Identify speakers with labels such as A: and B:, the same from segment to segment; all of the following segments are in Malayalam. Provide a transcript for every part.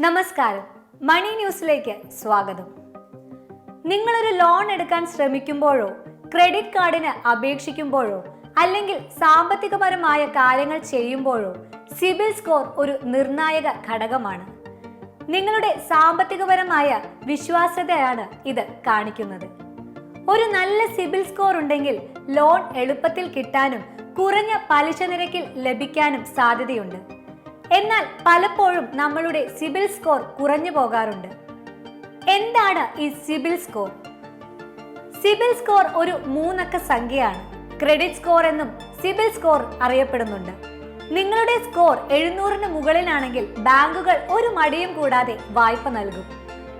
A: നമസ്കാരം. മണി ന്യൂസിലേക്ക് സ്വാഗതം. നിങ്ങളൊരു ലോൺ എടുക്കാൻ ശ്രമിക്കുമ്പോഴോ ക്രെഡിറ്റ് കാർഡിന് അപേക്ഷിക്കുമ്പോഴോ അല്ലെങ്കിൽ സാമ്പത്തികപരമായ കാര്യങ്ങൾ ചെയ്യുമ്പോഴോ സിബിൽ സ്കോർ ഒരു നിർണായക ഘടകമാണ്. നിങ്ങളുടെ സാമ്പത്തികപരമായ വിശ്വാസ്യതയാണ് ഇത് കാണിക്കുന്നത്. ഒരു നല്ല സിബിൽ സ്കോർ ഉണ്ടെങ്കിൽ ലോൺ എളുപ്പത്തിൽ കിട്ടാനും കുറഞ്ഞ പലിശ നിരക്കിൽ ലഭിക്കാനും സാധ്യതയുണ്ട്. എന്നാൽ പലപ്പോഴും നമ്മളുടെ സിബിൽ സ്കോർ കുറഞ്ഞു പോകാറുണ്ട്. എന്താണ് ഈ സിബിൽ സ്കോർ? സിബിൽ സ്കോർ ഒരു മൂന്നക്ക സംഖ്യയാണ്. ക്രെഡിറ്റ് സ്കോർ എന്നും സിബിൽ സ്കോർ അറിയപ്പെടുന്നുണ്ട്. നിങ്ങളുടെ സ്കോർ എഴുന്നൂറിന് മുകളിലാണെങ്കിൽ ബാങ്കുകൾ ഒരു മടിയും കൂടാതെ വായ്പ നൽകും.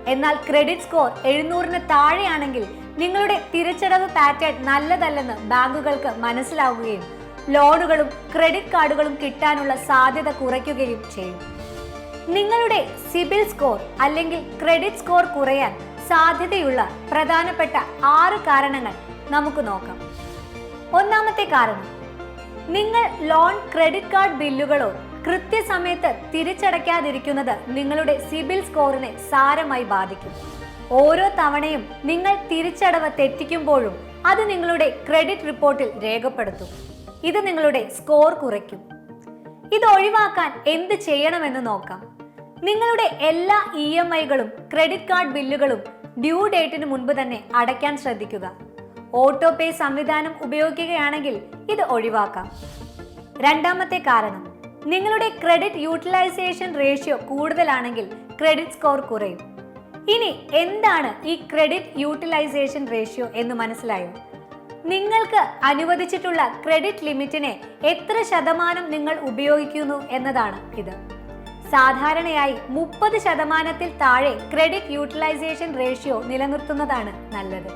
A: എന്നാൽ ക്രെഡിറ്റ് സ്കോർ എഴുന്നൂറിന് താഴെയാണെങ്കിൽ നിങ്ങളുടെ തിരിച്ചടവ് പാറ്റേൺ നല്ലതല്ലെന്ന് ബാങ്കുകൾക്ക് മനസ്സിലാവുകയും ലോണുകളും ക്രെഡിറ്റ് കാർഡുകളും കിട്ടാനുള്ള സാധ്യത കുറയ്ക്കുകയും ചെയ്യും. നിങ്ങളുടെ സിബിൽ സ്കോർ അല്ലെങ്കിൽ ക്രെഡിറ്റ് സ്കോർ കുറയാൻ സാധ്യതയുള്ള പ്രധാനപ്പെട്ട ആറ് കാരണങ്ങൾ നമുക്ക് നോക്കാം. ഒന്നാമത്തെ കാരണം നിങ്ങൾ ലോൺ ക്രെഡിറ്റ് കാർഡ് ബില്ലുകളോ കൃത്യസമയത്ത് തിരിച്ചടയ്ക്കാതിരിക്കുന്നത് നിങ്ങളുടെ സിബിൽ സ്കോറിനെ സാരമായി ബാധിക്കും. ഓരോ തവണയും നിങ്ങൾ തിരിച്ചടവ് തെറ്റിക്കുമ്പോഴും അത് നിങ്ങളുടെ ക്രെഡിറ്റ് റിപ്പോർട്ടിൽ രേഖപ്പെടുത്തും. ഇത് നിങ്ങളുടെ സ്കോർ കുറയ്ക്കും. ഇത് ഒഴിവാക്കാൻ എന്ത് ചെയ്യണമെന്ന് നോക്കാം. നിങ്ങളുടെ എല്ലാ ഇ എം ഐകളും ക്രെഡിറ്റ് കാർഡ് ബില്ലുകളും ഡ്യൂ ഡേറ്റിന് മുൻപ് തന്നെ അടയ്ക്കാൻ ശ്രദ്ധിക്കുക. ഓട്ടോ പേ സംവിധാനം ഉപയോഗിക്കുകയാണെങ്കിൽ ഇത് ഒഴിവാക്കാം. രണ്ടാമത്തെ കാരണം നിങ്ങളുടെ ക്രെഡിറ്റ് യൂട്ടിലൈസേഷൻ റേഷ്യോ കൂടുതലാണെങ്കിൽ ക്രെഡിറ്റ് സ്കോർ കുറയും. ഇനി എന്താണ് ഈ ക്രെഡിറ്റ് യൂട്ടിലൈസേഷൻ റേഷ്യോ എന്ന് മനസ്സിലായോ? നിങ്ങൾക്ക് അനുവദിച്ചിട്ടുള്ള ക്രെഡിറ്റ് ലിമിറ്റിനെ എത്ര ശതമാനം നിങ്ങൾ ഉപയോഗിക്കുന്നു എന്നതാണ് ഇത്. സാധാരണയായി മുപ്പത് ശതമാനത്തിൽ താഴെ ക്രെഡിറ്റ് യൂട്ടിലൈസേഷൻ റേഷ്യോ നിലനിർത്തുന്നതാണ് നല്ലത്.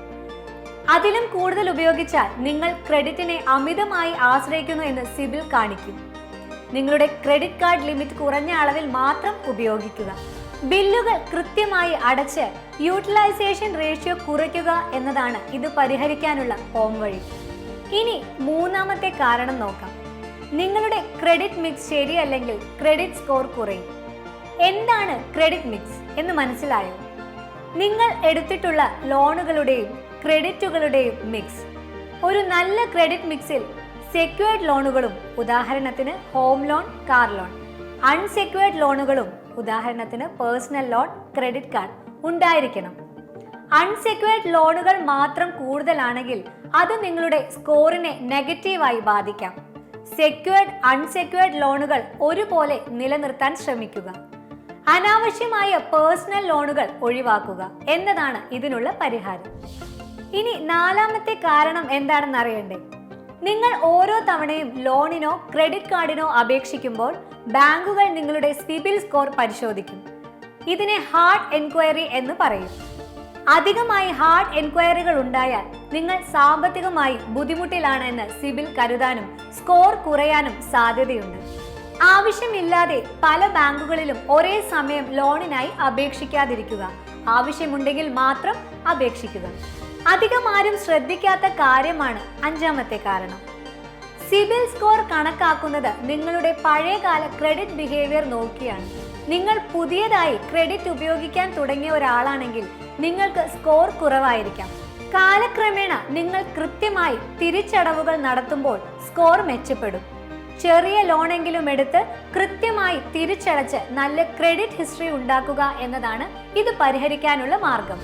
A: അതിലും കൂടുതൽ ഉപയോഗിച്ചാൽ നിങ്ങൾ ക്രെഡിറ്റിനെ അമിതമായി ആശ്രയിക്കുന്നു എന്ന് സിബിൽ കാണിക്കും. നിങ്ങളുടെ ക്രെഡിറ്റ് കാർഡ് ലിമിറ്റ് കുറഞ്ഞ അളവിൽ മാത്രം ഉപയോഗിക്കുക. ബില്ലുകൾ കൃത്യമായി അടച്ച് യൂട്ടിലൈസേഷൻ റേഷ്യോ കുറയ്ക്കുക എന്നതാണ് ഇത് പരിഹരിക്കാനുള്ള ഹോം വഴി. ഇനി മൂന്നാമത്തെ കാരണം നോക്കാം. നിങ്ങളുടെ ക്രെഡിറ്റ് മിക്സ് ശരിയല്ലെങ്കിൽ ക്രെഡിറ്റ് സ്കോർ കുറയും. എന്താണ് ക്രെഡിറ്റ് മിക്സ് എന്ന് മനസ്സിലായോ? നിങ്ങൾ എടുത്തിട്ടുള്ള ലോണുകളുടെയും ക്രെഡിറ്റുകളുടെയും മിക്സ് ഒരു നല്ല ക്രെഡിറ്റ് മിക്സിൽ സെക്യൂർഡ് ലോണുകളും ഉദാഹരണത്തിന് home loan car loan unsecured ലോണുകളും ഉദാഹരണത്തിന് പേഴ്സണൽ ലോൺ ക്രെഡിറ്റ് കാർഡ് ഉണ്ടായിരിക്കണം. അൺസെക്യൂർഡ് ലോണുകൾ മാത്രം കൂടുതലാണെങ്കിൽ അത് നിങ്ങളുടെ സ്കോറിനെ നെഗറ്റീവായി ബാധിക്കാം. സെക്യൂർഡ് അൺസെക്യൂർഡ് ലോണുകൾ ഒരുപോലെ നിലനിർത്താൻ ശ്രമിക്കുക. അനാവശ്യമായ പേഴ്സണൽ ലോണുകൾ ഒഴിവാക്കുക എന്നതാണ് ഇതിനുള്ള പരിഹാരം. ഇനി നാലാമത്തെ കാരണം എന്താണെന്ന് അറിയണ്ടേ? നിങ്ങൾ ഓരോ തവണയും ലോണിനോ ക്രെഡിറ്റ് കാർഡിനോ അപേക്ഷിക്കുമ്പോൾ ബാങ്കുകൾ നിങ്ങളുടെ സിബിൽ സ്കോർ പരിശോധിക്കും. ഇതിനെ ഹാർഡ് എൻക്വയറി എന്ന് പറയും. അധികമായി ഹാർഡ് എൻക്വയറികൾ ഉണ്ടായാൽ നിങ്ങൾ സാമ്പത്തികമായി ബുദ്ധിമുട്ടിലാണെന്ന് സിബിൽ കരുതാനും സ്കോർ കുറയാനും സാധ്യതയുണ്ട്. ആവശ്യമില്ലാതെ പല ബാങ്കുകളിലും ഒരേ സമയം ലോണിനായി അപേക്ഷിക്കാതിരിക്കുക. ആവശ്യമുണ്ടെങ്കിൽ മാത്രം അപേക്ഷിക്കുക. അധികം ആരും ശ്രദ്ധിക്കാത്ത കാര്യമാണ് അഞ്ചാമത്തെ കാരണം. സിബിൽ സ്കോർ കണക്കാക്കുന്നത് നിങ്ങളുടെ പഴയകാല ക്രെഡിറ്റ് ബിഹേവിയർ നോക്കിയാണ്. നിങ്ങൾ പുതിയതായി ക്രെഡിറ്റ് ഉപയോഗിക്കാൻ തുടങ്ങിയ ഒരാളാണെങ്കിൽ നിങ്ങൾക്ക് സ്കോർ കുറവായിരിക്കാം. കാലക്രമേണ നിങ്ങൾ കൃത്യമായി തിരിച്ചടവുകൾ നടത്തുമ്പോൾ സ്കോർ മെച്ചപ്പെടും. ചെറിയ ലോണെങ്കിലും എടുത്ത് കൃത്യമായി തിരിച്ചടച്ച് നല്ല ക്രെഡിറ്റ് ഹിസ്റ്ററി ഉണ്ടാക്കുക എന്നതാണ് ഇത് പരിഹരിക്കാനുള്ള മാർഗം.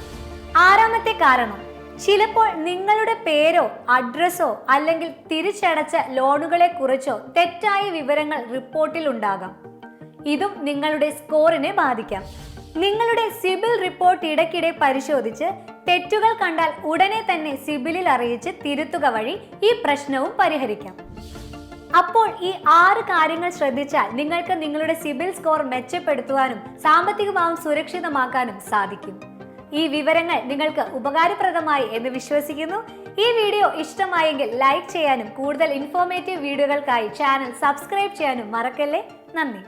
A: ആറാമത്തെ കാരണം ചിലപ്പോൾ നിങ്ങളുടെ പേരോ അഡ്രസ്സോ അല്ലെങ്കിൽ തിരിച്ചടച്ച ലോണുകളെ കുറിച്ചോ തെറ്റായ വിവരങ്ങൾ റിപ്പോർട്ടിൽ ഉണ്ടാകാം ഇതും നിങ്ങളുടെ സ്കോറിനെ ബാധിക്കാം. നിങ്ങളുടെ സിബിൽ റിപ്പോർട്ട് ഇടയ്ക്കിടെ പരിശോധിച്ച് തെറ്റുകൾ കണ്ടാൽ ഉടനെ തന്നെ സിബിലിൽ അറിയിച്ച് തിരുത്തുക വഴി ഈ പ്രശ്നവും പരിഹരിക്കാം. അപ്പോൾ ഈ ആറ് കാര്യങ്ങൾ ശ്രദ്ധിച്ചാൽ നിങ്ങൾക്ക് നിങ്ങളുടെ സിബിൽ സ്കോർ മെച്ചപ്പെടുത്തുവാനും സാമ്പത്തികമാവും സുരക്ഷിതമാക്കാനും സാധിക്കും. ഈ വിവരങ്ങൾ നിങ്ങൾക്ക് ഉപകാരപ്രദമായി എന്ന് വിശ്വസിക്കുന്നു. ഈ വീഡിയോ ഇഷ്ടമായെങ്കിൽ ലൈക്ക് ചെയ്യാനും കൂടുതൽ ഇൻഫോർമേറ്റീവ് വീഡിയോകൾക്കായി ചാനൽ സബ്സ്ക്രൈബ് ചെയ്യാനും മറക്കല്ലേ? നന്ദി.